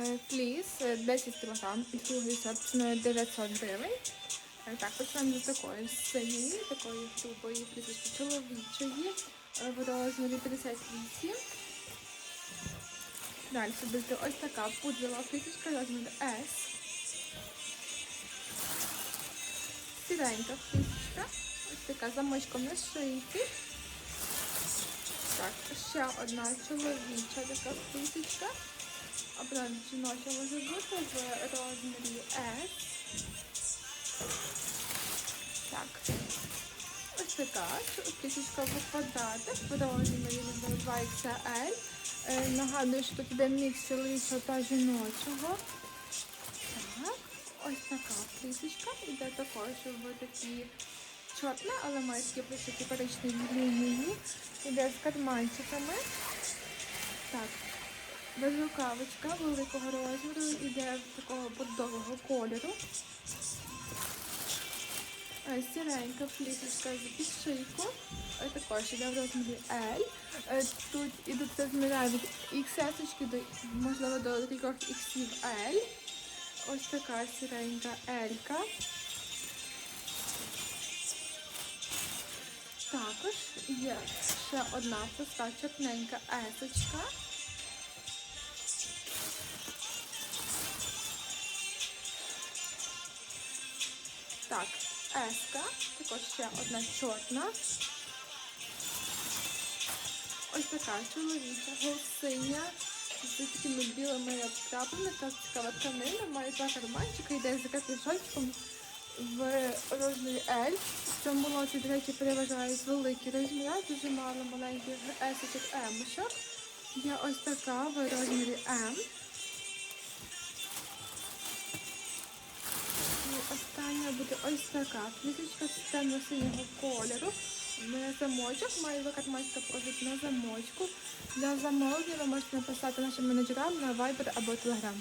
Фліс е, 10 кг, другий сорт ціною 900 гривень. Е, Так, почнемо з такої синьої, такої грубої флісочки чоловічої е, в розмірі 58. Далі буде ось така пудрова флісочка розмір S. Сіренька флісочка. Ось така замочком на шийці. Так, ще одна чоловіча така флісочка. Або жіноча може в розмірі S. Так. Ось така флісочка в квадратах в розмірі 2XL. Е, Нагадую, що тут іде мікс чоловічого та жіночого. Так, ось така флісочка. Іде також в такі чорне, але має такі високі коричневі лінії. Іде з карманчиками. Так, безрукавочка великого розміру, іде такого бордового кольору. Е, Сіренька флісочка з підшийку. Е, Також іде в розмірі L. Е, Тут ідуть розміри від XS до, можливо, до трьох XL. Ось така сіренька L. Також є ще одна проста чорненька есочка. Так, еска, також ще одна чорна. Ось така чоловіча, гусиня з такими білими краплями, так цікава тканина, має два карманчика, йде з капюшончиком в розмірі L. В цьому лоті, до речі, переважають великі розміри, дуже мало маленьких есочок емочок. Є ось така в розмірі М. ось така квіточка темно-синього кольору. На замочок, має викатмачка просить на замочку. Для замовлення ви можете написати нашим менеджерам на Viber або Telegram.